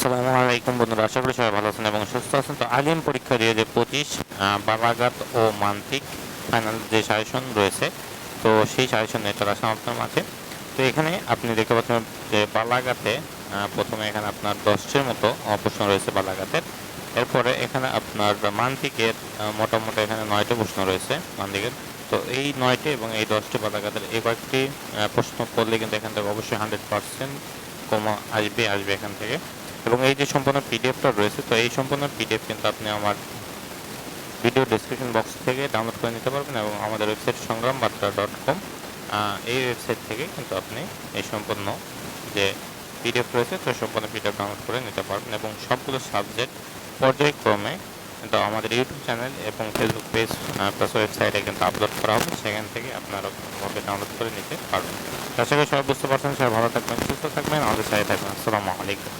আসসালামু আলাইকুম বন্ধুরা আশা করি সবাই ভালো আছেন এবং সুস্থ আছেন। তো আলিম পরীক্ষা দিয়ে যে পঁচিশ বালাঘাট ও মান্তিক ফাইনাল যে সাজেশন রয়েছে তো সেই সাজেশন নিয়ে চলে আসলাম আপনার মাঝে। তো এখানে আপনি দেখতে পাচ্ছেন যে বালাঘাটে আহ, প্রথমে এখানে আপনার দশটির মতো প্রশ্ন রয়েছে বালাঘাটের। এরপরে এখানে আপনার মান্তিকের মোটামুটি এখানে নয়টা প্রশ্ন রয়েছে মান্তিকের। তো এই নয়টি এবং এই দশটি বালাঘাটের এই কয়েকটি প্রশ্ন করলে কিন্তু এখান থেকে অবশ্যই হান্ড্রেড পার্সেন্ট কমা আসবে আসবে এখান থেকে। এবং এই যে সম্পূর্ণ পিডিএফটা রয়েছে, তো এই সম্পূর্ণ পিডিএফ কিন্তু আপনি আমার ভিডিও ডিসক্রিপশন বক্স থেকে ডাউনলোড করে নিতে পারবেন এবং আমাদের ওয়েবসাইট সংগ্রাম বার্তা ডট কম এই ওয়েবসাইট থেকে কিন্তু আপনি এই সম্পূর্ণ যে পিডিএফ রয়েছে, তো সম্পূর্ণ পিডিএফ ডাউনলোড করে নিতে পারবেন এবং সবগুলো সাবজেক্ট পর্যায়ক্রমে কিন্তু আমাদের ইউটিউব চ্যানেল এবং ফেসবুক পেজ প্লাস ওয়েবসাইটে কিন্তু আপলোড করা হবে। সেখান থেকে আপনারা ভাবে ডাউনলোড করে নিতে পারবেন। তো আশা করি সবাই বুঝতে পারছেন। সবাই ভালো থাকবেন, সুস্থ থাকবেন। আমাদের সাথে থাকবেন। আসসালামু আলাইকুম।